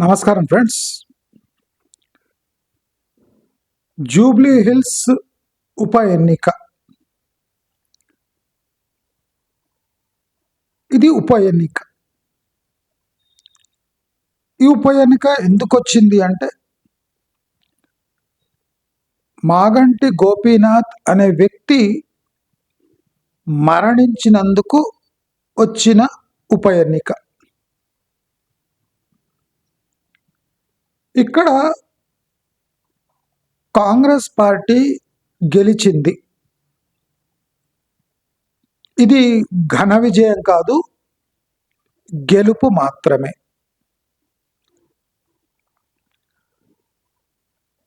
నమస్కారం friends. Jubilee Hills ఉప ఎన్నిక. ఇది ఉప ఎన్నిక. ఈ ఉప ఎన్నిక ఎందుకు వచ్చింది అంటే మాగంటి గోపీనాథ్ అనే వ్యక్తి మరణించినందుకు వచ్చిన ఉప ఎన్నిక. ఇక్కడ కాంగ్రెస్ పార్టీ గెలిచింది. ఇది ఘన విజయం కాదు గెలుపు మాత్రమే.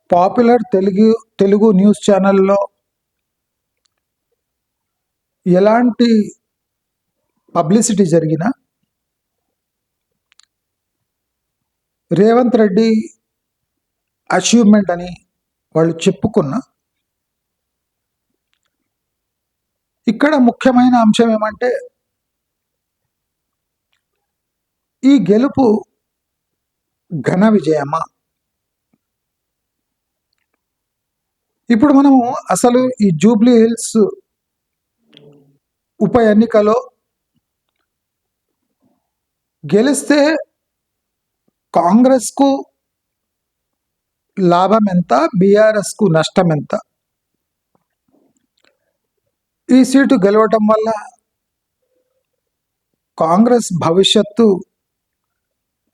పాపులర్ తెలుగు తెలుగు న్యూస్ ఛానల్లో ఎలాంటి పబ్లిసిటీ జరిగినా రేవంత్ రెడ్డి అచీవ్మెంట్ అని వాళ్ళు చెప్పుకున్న ఇక్కడ ముఖ్యమైన అంశం ఏమంటే ఈ గెలుపు ఘన విజయమా? ఇప్పుడు మనము అసలు ఈ జూబ్లీ హిల్స్ ఉప ఎన్నికలో గెలిస్తే కాంగ్రెస్కు లాభం ఎంత బీఆర్ఎస్కు నష్టం ఎంత ఈ సీటు గెలవటం వల్ల కాంగ్రెస్ భవిష్యత్తు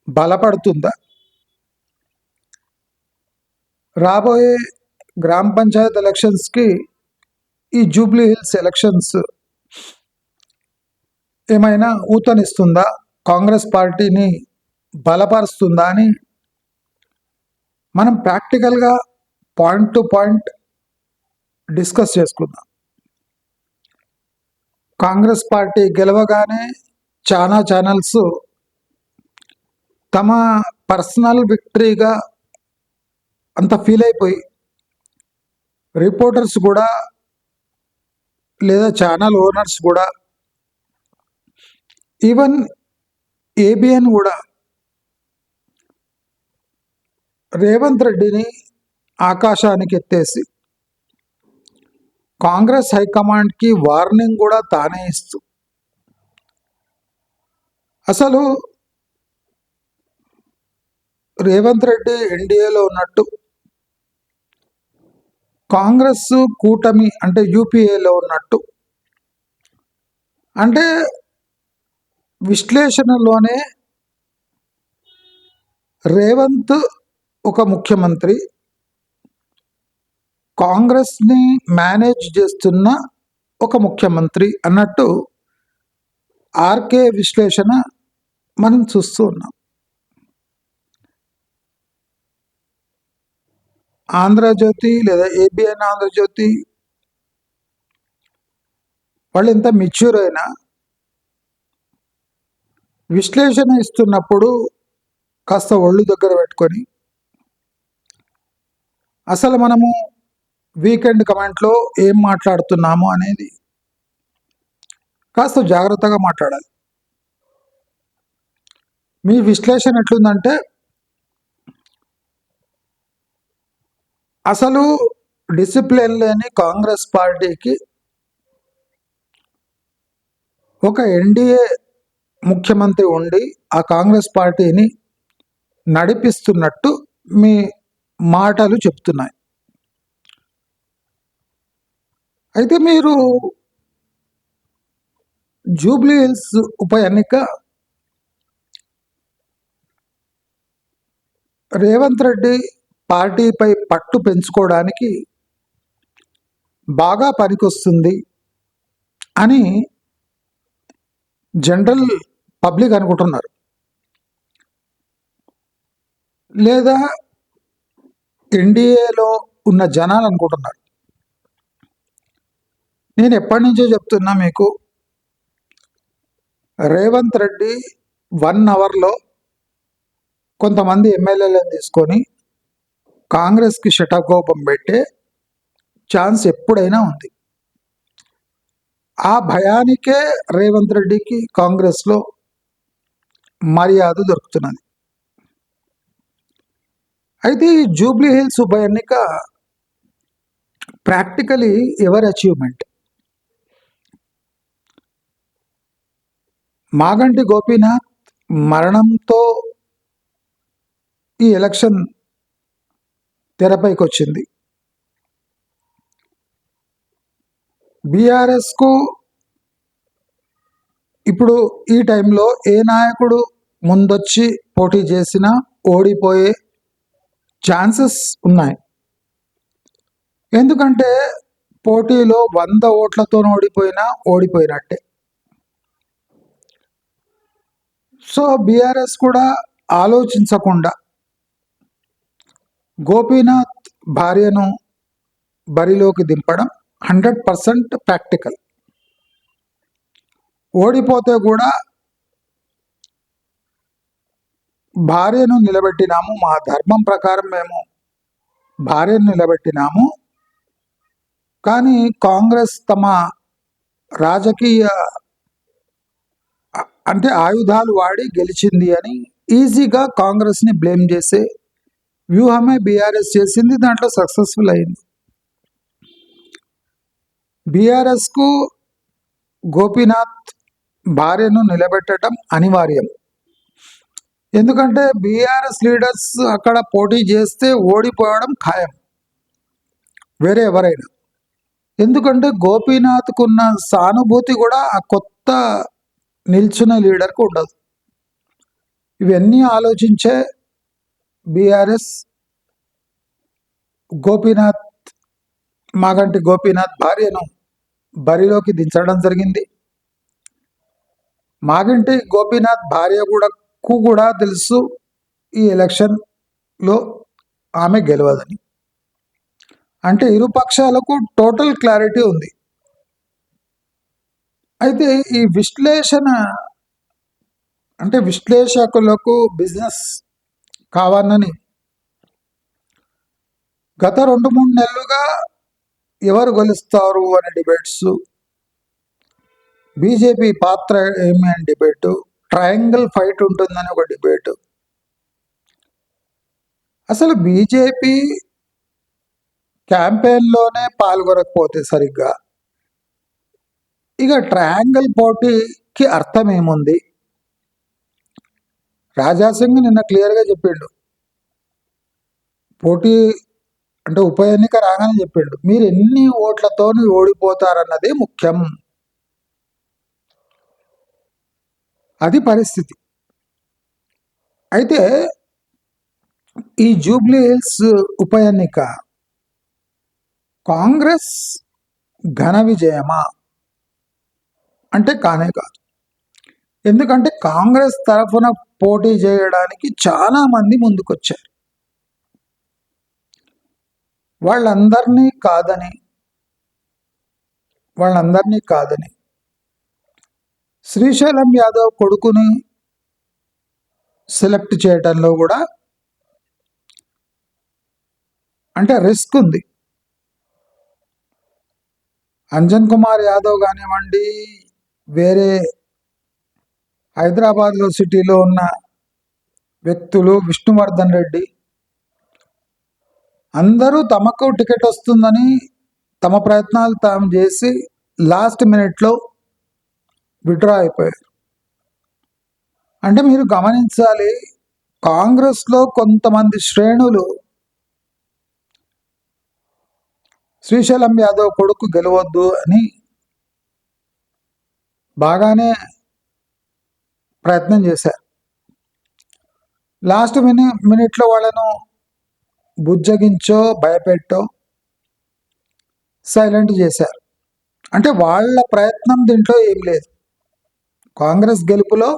బలపడుతుందా? రాబోయే గ్రామ పంచాయత్ ఎలక్షన్స్కి ఈ జూబ్లీ హిల్స్ ఎలక్షన్స్ ఏమైనా ఊతనిస్తుందా? కాంగ్రెస్ పార్టీని బలపరుస్తుందా అని మనం ప్రాక్టికల్గా పాయింట్ టు పాయింట్ డిస్కస్ చేసుకుందాం. కాంగ్రెస్ పార్టీ గెలవగానే చాలా ఛానల్స్ తమ పర్సనల్ విక్టరీగా అంత ఫీల్ అయిపోయి రిపోర్టర్స్ కూడా లేదా ఛానల్ ఓనర్స్ కూడా ఈవెన్ ఏబిఎన్ కూడా రేవంత్ రెడ్డిని ఆకాశానికి ఎత్తేసి కాంగ్రెస్ హైకమాండ్కి వార్నింగ్ కూడా తానే ఇస్తూ. అసలు రేవంత్ రెడ్డి ఎన్డీఏలో ఉన్నట్టు కాంగ్రెస్ కూటమి అంటే యూపీఏలో ఉన్నట్టు అంటే విశ్లేషణలోనే రేవంత్ ఒక ముఖ్యమంత్రి కాంగ్రెస్ని మేనేజ్ చేస్తున్న ఒక ముఖ్యమంత్రి అన్నట్టు ఆర్కే విశ్లేషణ మనం చూస్తూ ఉన్నాం. ఆంధ్రజ్యోతి లేదా ఏబిఎన్ ఆంధ్రజ్యోతి వాళ్ళు ఎంత మెచ్యూర్ అయినా విశ్లేషణ ఇస్తున్నప్పుడు కాస్త ఒళ్ళు దగ్గర పెట్టుకొని అసలు మనము వీకెండ్ కమెంట్లో ఏం మాట్లాడుతున్నాము అనేది కాస్త జాగ్రత్తగా మాట్లాడాలి. మీ విశ్లేషణ ఎట్లుందంటే అసలు డిసిప్లిన్ లేని కాంగ్రెస్ పార్టీకి ఒక ఎన్డీఏ ముఖ్యమంత్రి ఉండి ఆ కాంగ్రెస్ పార్టీని నడిపిస్తున్నట్టు మీ మాటలు చెప్తున్నాయి. అయితే మీరు జూబ్లీ హిల్స్ ఉప ఎన్నిక రేవంత్ రెడ్డి పార్టీపై పట్టు పెంచుకోవడానికి బాగా పనికొస్తుంది అని జనరల్ పబ్లిక్ అనుకుంటున్నారు. లేదా ఎన్డీఏలో ఉన్న జనాలు అనుకుంటున్నారు. నేను ఎప్పటి నుంచో చెప్తున్నా మీకు రేవంత్ రెడ్డి వన్ అవర్లో కొంతమంది ఎమ్మెల్యేలను తీసుకొని కాంగ్రెస్కి శటకోపం పెట్టే ఛాన్స్ ఎప్పుడైనా ఉంది. ఆ భయానికే రేవంత్ రెడ్డికి కాంగ్రెస్లో మర్యాద దొరుకుతున్నది. అయితే ఈ జూబ్లీ హిల్స్ ఉప ఎన్నిక ప్రాక్టికలీ ఎవరి అచీవ్మెంట్? మాగంటి గోపీనాథ్ మరణంతో ఈ ఎలక్షన్ తెరపైకి వచ్చింది బీఆర్ఎస్కు ఇప్పుడు ఈ టైంలో ఏ నాయకుడు ముందొచ్చి పోటీ చేసినా ఓడిపోయే ఛాన్సెస్ ఉన్నాయి. ఎందుకంటే పోటీలో వంద ఓట్లతో ఓడిపోయినా ఓడిపోయినట్టే. సో బీఆర్ఎస్ కూడా ఆలోచించకుండా గోపీనాథ్ భార్యను బరిలోకి దింపడం హండ్రెడ్ పర్సెంట్ ప్రాక్టికల్. ఓడిపోతే కూడా భార్యను నిలబెట్టినాము మా ధర్మం ప్రకారం మేము భార్యను నిలబెట్టినాము. కానీ కాంగ్రెస్ తమ రాజకీయ అంటే ఆయుధాలు వాడి గెలిచింది అని ఈజీగా కాంగ్రెస్ని బ్లేమ్ చేసే వ్యూహమే బీఆర్ఎస్ చేసింది దాంట్లో సక్సెస్ఫుల్ అయింది. బీఆర్ఎస్కు గోపీనాథ్ భార్యను నిలబెట్టడం అనివార్యం. ఎందుకంటే బీఆర్ఎస్ లీడర్స్ అక్కడ పోటీ చేస్తే ఓడిపోవడం ఖాయం. వేరే ఎవరైనా. ఎందుకంటే గోపీనాథ్కు ఉన్న సానుభూతి కూడా ఆ కొత్త నిల్చున్న లీడర్కు ఉండదు. ఇవన్నీ ఆలోచించే బీఆర్ఎస్ గోపీనాథ్ మాగంటి గోపీనాథ్ భార్యను బరిలోకి దించడం జరిగింది. మాగంటి గోపీనాథ్ భార్య కూడా ఆమెకు కూడా తెలుసు ఈ ఎలక్షన్లో ఆమె గెలవదని. అంటే ఇరు పక్షాలకు టోటల్ క్లారిటీ ఉంది. అయితే ఈ విశ్లేషణ అంటే విశ్లేషకులకు బిజినెస్ కావాలని గత రెండు మూడు నెలలుగా ఎవరు గెలుస్తారు అనే డిబేట్స్ బీజేపీ పాత్ర ఏమి అని డిబేటు ట్రయాంగిల్ ఫైట్ ఉంటుందని ఒక డిబేట్. అసలు బీజేపీ క్యాంపెయిన్లోనే పాల్గొనకపోతే సరిగ్గా. ఇక ట్రయాంగిల్ పోటీకి అర్థం ఏముంది? రాజాసింగ్ నిన్న క్లియర్గా చెప్పిండు. పోటీ అంటే ఉప ఎన్నిక రాగానే చెప్పిండు. మీరు ఎన్ని ఓట్లతోని ఓడిపోతారన్నదే ముఖ్యం. అది పరిస్థితి. అయితే ఈ జూబ్లీ హిల్స్ ఉప ఎన్నిక కాంగ్రెస్ ఘన విజయమా? అంటే కానే కాదు. ఎందుకంటే కాంగ్రెస్ తరఫున పోటీ చేయడానికి చాలా మంది ముందుకొచ్చారు. వాళ్ళందరినీ కాదని వాళ్ళందరినీ కాదని శ్రీశైలం యాదవ్ కొడుకుని సెలెక్ట్ చేయటంలో కూడా అంటే రిస్క్ ఉంది. అంజన్ కుమార్ యాదవ్ కానివ్వండి వేరే హైదరాబాద్లో సిటీలో ఉన్న వ్యక్తులు విష్ణువర్ధన్ రెడ్డి అందరూ తమకు టికెట్ వస్తుందని తమ ప్రయత్నాలు తాము చేసి లాస్ట్ మినిట్లో విడ్రా అయిపోయారు. అంటే మీరు గమనించాలి కాంగ్రెస్లో కొంతమంది శ్రేణులు శ్రీశైలం యాదవ్ కొడుకు గెలవద్దు అని బాగానే ప్రయత్నం చేశారు. లాస్ట్ మిని మినిట్లో వాళ్ళను బుజ్జగించో భయపెట్టో సైలెంట్ చేశారు. అంటే వాళ్ళ ప్రయత్నం దీంట్లో ఏం లేదు. కాంగ్రెస్ గెలుపులో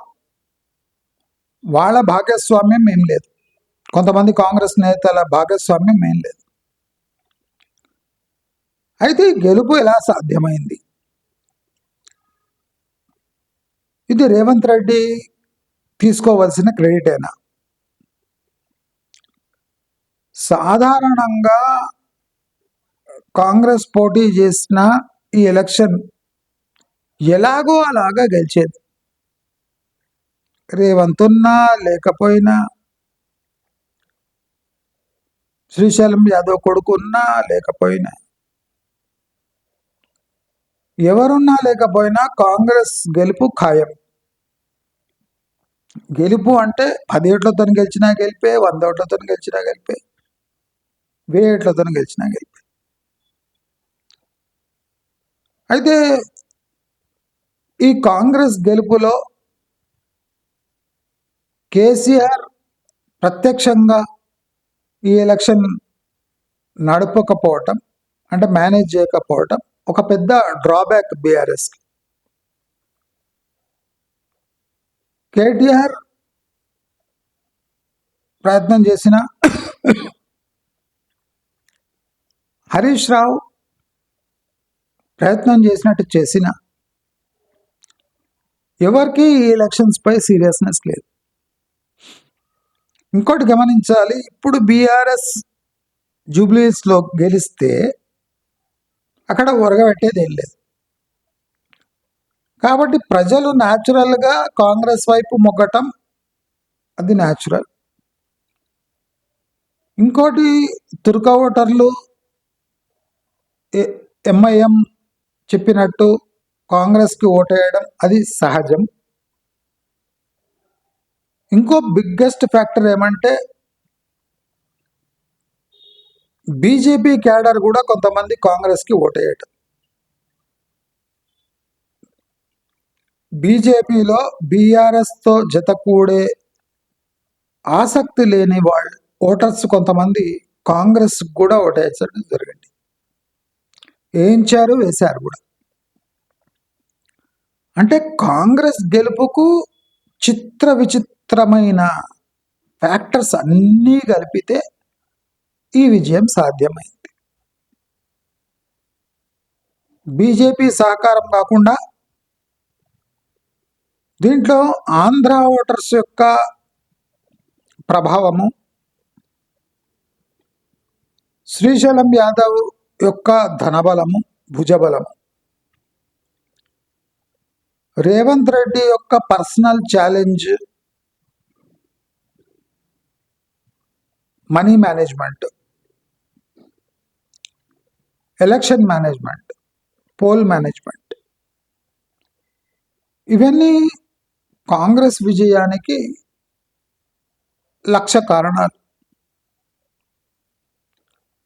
వాళ్ళ భాగస్వామ్యం ఏం లేదు. కొంతమంది కాంగ్రెస్ నేతల భాగస్వామ్యం ఏం లేదు. అయితే గెలుపు ఎలా సాధ్యమైంది? ఇది రేవంత్ రెడ్డి తీసుకోవలసిన క్రెడిటేనా? సాధారణంగా కాంగ్రెస్ పోటీ చేసిన ఈ ఎలక్షన్ ఎలాగో అలాగా గెలిచేది. రేవంతున్నా లేకపోయినా శ్రీశైలం యాదవ్ కొడుకున్నా లేకపోయినా ఎవరున్నా లేకపోయినా కాంగ్రెస్ గెలుపు ఖాయం. గెలుపు అంటే పదేళ్ళతో గెలిచినా గెలిపే వంద ఓట్లతో గెలిచినా గెలిపే వేయేట్లతో గెలిచినా గెలిపే. అయితే ఈ కాంగ్రెస్ గెలుపులో కేసీఆర్ ప్రత్యక్షంగా ఈ ఎలక్షన్ నడపకపోవటం అంటే మేనేజ్ చేయకపోవటం ఒక పెద్ద డ్రాబ్యాక్ బీఆర్ఎస్కి. కేటీఆర్ ప్రయత్నం చేసిన హరీష్ రావు ప్రయత్నం చేసినట్టు చేసిన ఎవరికి ఈ ఎలక్షన్స్ పై సీరియస్నెస్ లేదు. ఇంకోటి గమనించాలి. ఇప్పుడు బీఆర్ఎస్ జూబ్లీస్లో గెలిస్తే అక్కడ ఉరగబెట్టేది ఏం లేదు. కాబట్టి ప్రజలు న్యాచురల్గా కాంగ్రెస్ వైపు మొగ్గటం అది న్యాచురల్ ఇంకోటి తుర్క ఓటర్లు ఎంఐఎం చెప్పినట్టు కాంగ్రెస్కి ఓటేయడం అది సహజం. ఇంకో బిగ్గెస్ట్ ఫ్యాక్టర్ ఏమంటే బీజేపీ క్యాడర్ కూడా కొంతమంది కాంగ్రెస్కి ఓటేయటం. బీజేపీలో బీఆర్ఎస్తో జత కూడే ఆసక్తి లేని వాళ్ళు ఓటర్స్ కొంతమంది కాంగ్రెస్ కూడా ఓటేసడం జరిగింది. వేయించారు వేశారు కూడా. అంటే కాంగ్రెస్ గెలుపుకు చిత్ర విచిత్ర విచిత్రమైన ఫ్యాక్టర్స్ అన్నీ కలిపితే ఈ విజయం సాధ్యమైంది. బీజేపీ సహకారం కాకుండా దీంట్లో ఆంధ్ర ఓటర్స్ యొక్క ప్రభావము శ్రీశైలం యాదవ్ యొక్క ధనబలము భుజబలము. రేవంత్ రెడ్డి యొక్క personal challenge money management election management poll management ఇవన్నీ కాంగ్రెస్ విజయానికి లక్ష కారణాలు.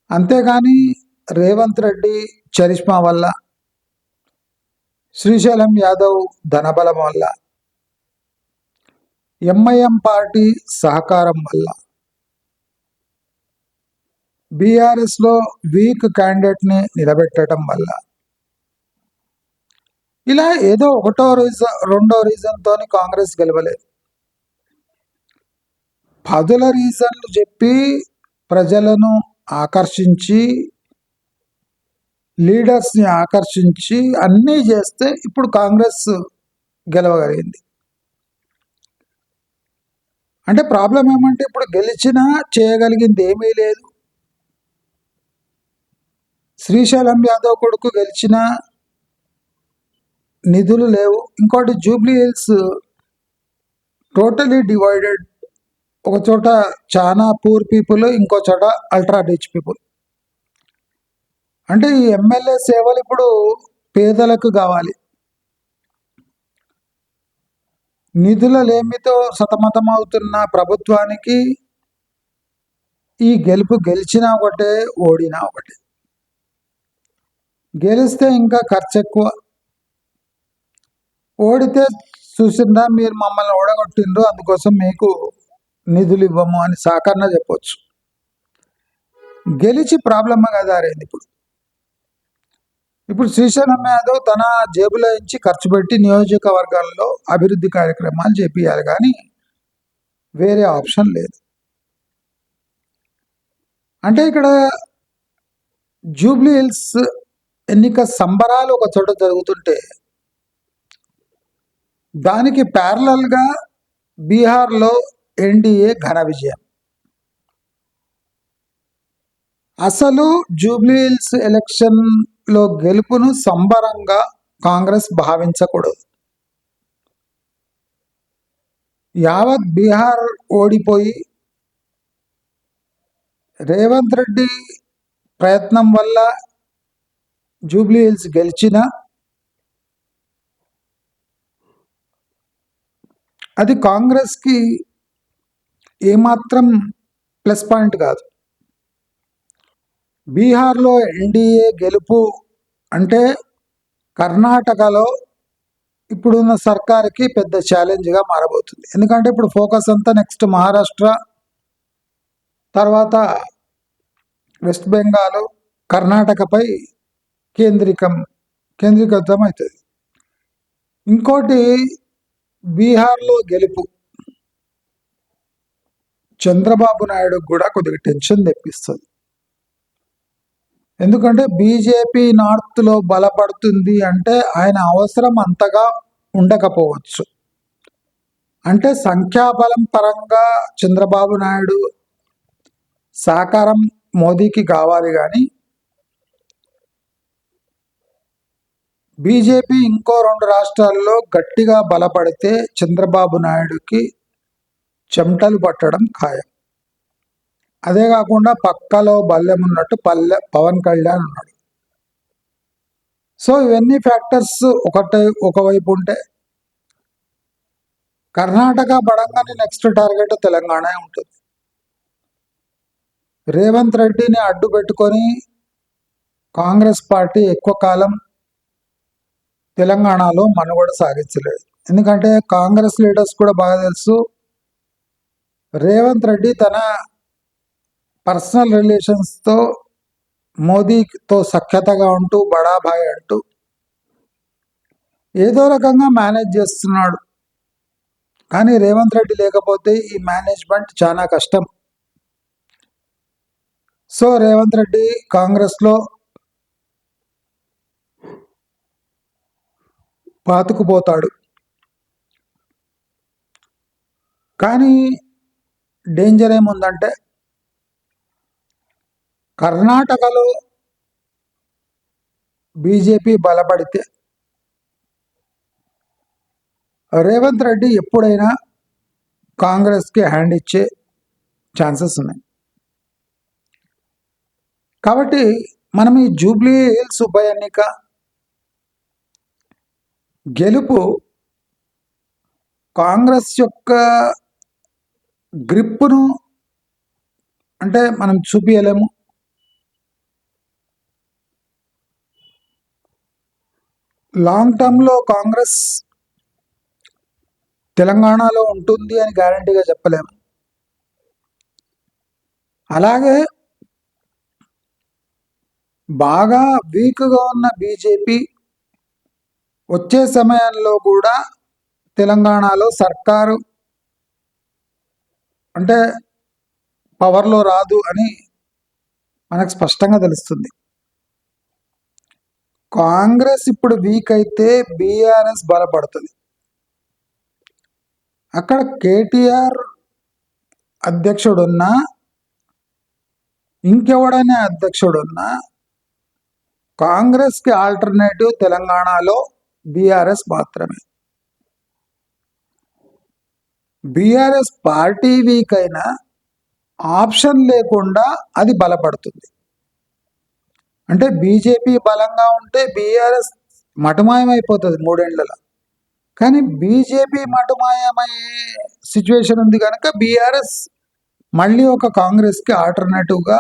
అంతేగాని రేవంత్ రెడ్డి చరిష్మా వల్ల శ్రీశైలం యాదవ్ ధనబలం వల్ల ఎంఐఎం పార్టీ సహకారం వల్ల బీఆర్ఎస్లో వీక్ క్యాండిడేట్ని నిలబెట్టడం వల్ల. ఇలా ఏదో ఒకటో రీజన్ రెండో రీజన్తో కాంగ్రెస్ గెలవలేదు. పదుల రీజన్లు చెప్పి ప్రజలను ఆకర్షించి లీడర్స్ని ఆకర్షించి అన్నీ చేస్తే ఇప్పుడు కాంగ్రెస్ గెలవగలిగింది. అంటే ప్రాబ్లం ఏమంటే ఇప్పుడు గెలిచినా చేయగలిగింది ఏమీ లేదు. శ్రీశైలం యాదవ్ కొడుకు గెలిచిన నిధులు లేవు. ఇంకోటి జూబ్లీ హిల్స్ టోటలీ డివైడెడ్. ఒక చోట చాలా పూర్ పీపుల్ ఇంకో చోట అల్ట్రా రిచ్ పీపుల్. అంటే ఈ ఎమ్మెల్యే సేవలు ఇప్పుడు పేదలకు కావాలి. నిధుల లేమితో సతమతమవుతున్న ప్రభుత్వానికి ఈ గెలుపు గెలిచినా ఒకటే ఓడినా ఒకటే. గెలిస్తే ఇంకా ఖర్చు ఎక్కువ. ఓడితే చూసిందా మీరు మమ్మల్ని ఓడగొట్టిండ్రు అందుకోసం మీకు నిధులు ఇవ్వము అని సాకర్ణ చెప్పొచ్చు. గెలిచి ప్రాబ్లమ్గా దారైంది ఇప్పుడు. ఇప్పుడు శ్రీశైలం యాదవ్ తన జేబులో నుంచి ఖర్చు పెట్టి నియోజకవర్గాల్లో అభివృద్ధి కార్యక్రమాలు చేపించాలి కానీ వేరే ఆప్షన్ లేదు. అంటే ఇక్కడ జూబ్లీ హిల్స్ ఎన్నిక సంబరాలు ఒక చోట జరుగుతుంటే దానికి ప్యారలల్గా బీహార్లో ఎన్డీఏ ఘన విజయం. అసలు జూబ్లీహిల్స్ ఎలక్షన్లో గెలుపును సంబరంగా కాంగ్రెస్ భావించకూడదు. యావత్ బీహార్ ఓడిపోయి రేవంత్ రెడ్డి ప్రయత్నం వల్ల జూబ్లీ హిల్స్ గెలిచిన అది కాంగ్రెస్కి ఏమాత్రం ప్లస్ పాయింట్ కాదు. బీహార్లో ఎన్డీఏ గెలుపు అంటే కర్ణాటకలో ఇప్పుడున్న సర్కార్కి పెద్ద ఛాలెంజ్గా మారబోతుంది. ఎందుకంటే ఇప్పుడు ఫోకస్ అంతా నెక్స్ట్ మహారాష్ట్ర తర్వాత వెస్ట్ బెంగాల్ కర్ణాటకపై కేంద్రీకం కేంద్రీకృతం అవుతుంది ఇంకోటి బీహార్లో గెలుపు చంద్రబాబు నాయుడు కూడా కొద్దిగా టెన్షన్ తెప్పిస్తుంది ఎందుకంటే బీజేపీ నార్త్లో బలపడుతుంది అంటే ఆయన అవసరం అంతగా ఉండకపోవచ్చు అంటే సంఖ్యాబలం పరంగా చంద్రబాబు నాయుడు సహకారం మోదీకి కావాలి కానీ బీజేపీ ఇంకో రెండు రాష్ట్రాల్లో గట్టిగా బలపడితే చంద్రబాబు నాయుడుకి చెమటలు పట్టడం ఖాయం. అదే కాకుండా పక్కలో బల్లెం ఉన్నట్టు పల్లె పవన్ కళ్యాణ్ ఉన్నాడు. సో ఇవన్నీ ఫ్యాక్టర్స్ ఒకటే ఒకవైపు ఉంటే కర్ణాటక పడంగానే నెక్స్ట్ టార్గెట్ తెలంగాణ ఉంటుంది. రేవంత్ రెడ్డిని అడ్డు పెట్టుకొని కాంగ్రెస్ పార్టీ ఎక్కువ కాలం తెలంగాణలో మనుగడ సాగించలేదు. ఎందుకంటే కాంగ్రెస్ లీడర్స్ కూడా బాగా తెలుసు రేవంత్ రెడ్డి తన పర్సనల్ రిలేషన్స్తో మోదీతో సఖ్యతగా ఉంటూ బడాభాయ్ అంటూ ఏదో రకంగా మేనేజ్ చేస్తున్నాడు. కానీ రేవంత్ రెడ్డి లేకపోతే ఈ మేనేజ్మెంట్ చాలా కష్టం. సో రేవంత్ రెడ్డి కాంగ్రెస్లో పాతుకుపోతాడు. కానీ డేంజర్ ఏముందంటే కర్ణాటకలో బీజేపీ బలపడితే రేవంత్ రెడ్డి ఎప్పుడైనా కాంగ్రెస్కి హ్యాండ్ ఇచ్చే ఛాన్సెస్ ఉన్నాయి. కాబట్టి మనం ఈ జూబ్లీ హిల్స్ ఉప ఎన్నిక గెలుపు కాంగ్రెస్ యొక్క గ్రిప్పును అంటే మనం చూపించలేము లాంగ్ టర్మ్లో కాంగ్రెస్ తెలంగాణలో ఉంటుంది అని గ్యారంటీగా చెప్పలేము. అలాగే బాగా వీక్గా ఉన్న బీజేపీ వచ్చే సమయంలో కూడా తెలంగాణలో సర్కారు అంటే పవర్లో రాదు అని మనకు స్పష్టంగా తెలుస్తుంది. కాంగ్రెస్ ఇప్పుడు వీక్ అయితే బీఆర్ఎస్ బలపడుతుంది. అక్కడ కేటీఆర్ అధ్యక్షుడున్నా ఇంకెవడైనా అధ్యక్షుడున్నా కాంగ్రెస్కి ఆల్టర్నేటివ్ తెలంగాణలో బీఆర్ఎస్ మాత్రమే. బీఆర్ఎస్ పార్టీ వీక్ అయినా ఆప్షన్ లేకుండా అది బలపడుతుంది. అంటే బీజేపీ బలంగా ఉంటే బీఆర్ఎస్ మటమాయమైపోతుంది మూడేళ్ళలో కానీ బీజేపీ మటమాయమయ్యే సిచ్యువేషన్ ఉంది కనుక బీఆర్ఎస్ మళ్ళీ ఒక కాంగ్రెస్కి ఆల్టర్నేటివ్గా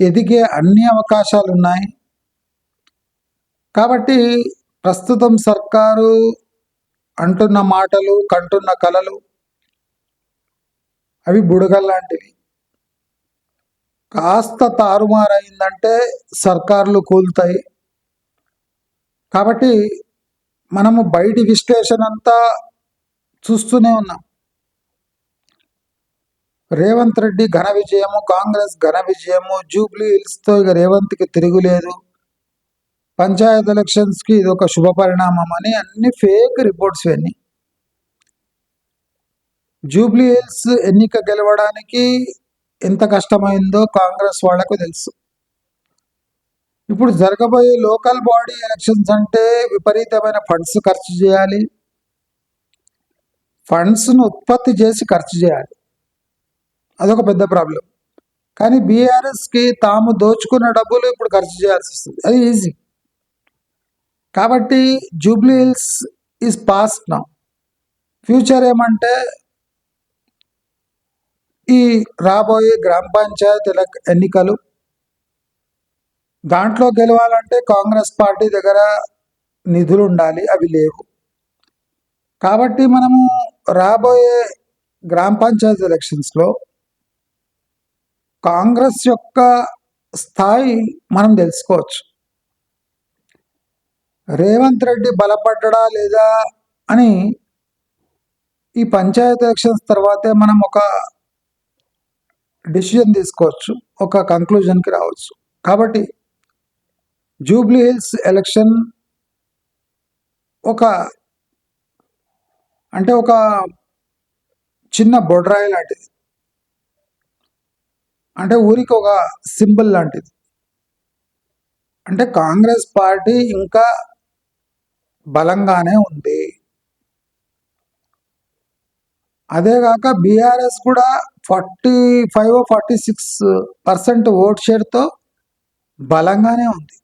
ఎదిగే అన్ని అవకాశాలు ఉన్నాయి కాబట్టి ప్రస్తుతం సర్కారు అంటున్న మాటలు కంటున్న కలలు అవి బుడగల్లాంటివి కాస్త తారుమారైందంటే సర్కార్లు కూలుతాయి. కాబట్టి మనము బయటి విశ్లేషణ అంతా చూస్తూనే ఉన్నాం. రేవంత్ రెడ్డి ఘన విజయము కాంగ్రెస్ ఘన విజయము జూబ్లీ హిల్స్తో ఇక రేవంత్కి తిరుగులేదు. పంచాయత్ ఎలక్షన్స్కి ఇది ఒక శుభ పరిణామం అని అన్ని ఫేక్ రిపోర్ట్స్ ఇవన్నీ. జూబ్లీ హిల్స్ ఎన్నిక గెలవడానికి ఎంత కష్టమైందో కాంగ్రెస్ వాళ్ళకు తెలుసు. ఇప్పుడు జరగబోయే లోకల్ బాడీ ఎలక్షన్స్ అంటే విపరీతమైన ఫండ్స్ ఖర్చు చేయాలి. ఫండ్స్ను ఉత్పత్తి చేసి ఖర్చు చేయాలి. అదొక పెద్ద ప్రాబ్లం కానీ బీఆర్ఎస్కి తాము దోచుకున్న డబ్బులు ఇప్పుడు ఖర్చు చేయాల్సి వస్తుంది. అది ఈజీ. కాబట్టి జూబ్లీ హిల్స్ ఈజ్ పాస్ట్ నా ఫ్యూచర్ ఏమంటే ఈ రాబోయే గ్రామ పంచాయతీ ఎలక్ ఎన్నికలు. దాంట్లో గెలవాలంటే కాంగ్రెస్ పార్టీ దగ్గర నిధులు ఉండాలి అవి లేవు. కాబట్టి మనము రాబోయే గ్రామ పంచాయతీ ఎలక్షన్స్లో కాంగ్రెస్ యొక్క స్థాయి మనం తెలుసుకోవచ్చు. రేవంత్ రెడ్డి బలపడ్డా లేదా అని ఈ పంచాయతీ ఎలక్షన్స్ తర్వాతే మనం ఒక డిసిజన్ తీసుకోవచ్చు ఒక కంక్లూజన్కి రావచ్చు. కాబట్టి జూబ్లీ హిల్స్ ఎలక్షన్ ఒక అంటే ఒక చిన్న బొడ్రాయి లాంటిది. అంటే ఊరికి ఒక సింబల్ లాంటిది. అంటే కాంగ్రెస్ పార్టీ ఇంకా బలంగానే ఉంది. అదేగాక బీఆర్ఎస్ కూడా forty five forty six percent vote షేర్తో బలంగానే ఉంది.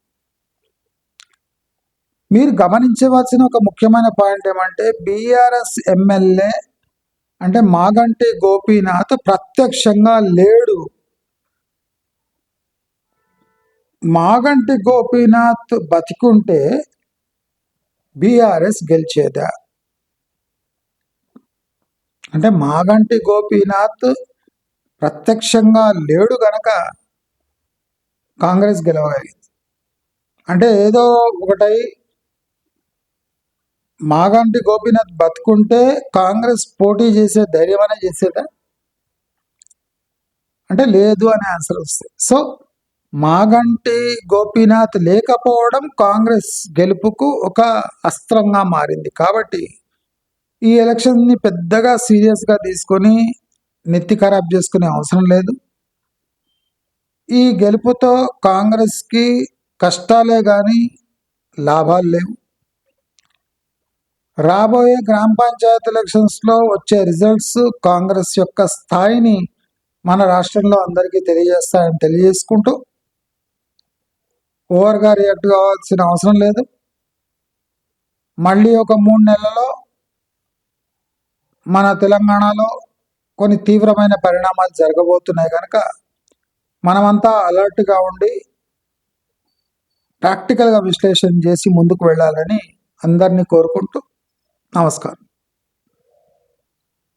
మీరు గమనించవలసిన ఒక ముఖ్యమైన పాయింట్ ఏమంటే బీఆర్ఎస్ ఎమ్మెల్యే అంటే మాగంటి గోపీనాథ్ ప్రత్యక్షంగా లేడు. మాగంటి గోపీనాథ్ బతికుంటే బీఆర్ఎస్ గెలిచేదా? అంటే మాగంటి గోపీనాథ్ ప్రత్యక్షంగా లేడు గనక కాంగ్రెస్ గెలవగలిగింది. అంటే ఏదో ఒకటై మాగంటి గోపీనాథ్ బతుకుంటే కాంగ్రెస్ పోటీ చేసే ధైర్యమనే చేసేదా? అంటే లేదు అనే ఆన్సర్ వస్తుంది. సో మాగంటి గోపీనాథ్ లేకపోవడం కాంగ్రెస్ గెలుపుకు ఒక అస్త్రంగా మారింది. కాబట్టి ఈ ఎలక్షన్ని పెద్దగా సీరియస్గా తీసుకొని నెత్తి ఖరాబ్ చేసుకునే అవసరం లేదు. ఈ గెలుపుతో కాంగ్రెస్కి కష్టాలే కానీ లాభాలు లేవు. రాబోయే గ్రామ పంచాయత్ ఎలక్షన్స్లో వచ్చే రిజల్ట్స్ కాంగ్రెస్ యొక్క స్థాయిని మన రాష్ట్రంలో అందరికీ తెలియజేస్తాయని తెలియజేసుకుంటూ ఓవర్గా రియాక్ట్ కావాల్సిన అవసరం లేదు. మళ్ళీ ఒక మూడు నెలలలో మన తెలంగాణలో కొన్ని తీవ్రమైన పరిణామాలు జరగబోతున్నాయి కనుక మనమంతా అలర్ట్గా ఉండి ప్రాక్టికల్గా విశ్లేషణ చేసి ముందుకు వెళ్ళాలని అందరినీ కోరుకుంటూ నమస్కారం.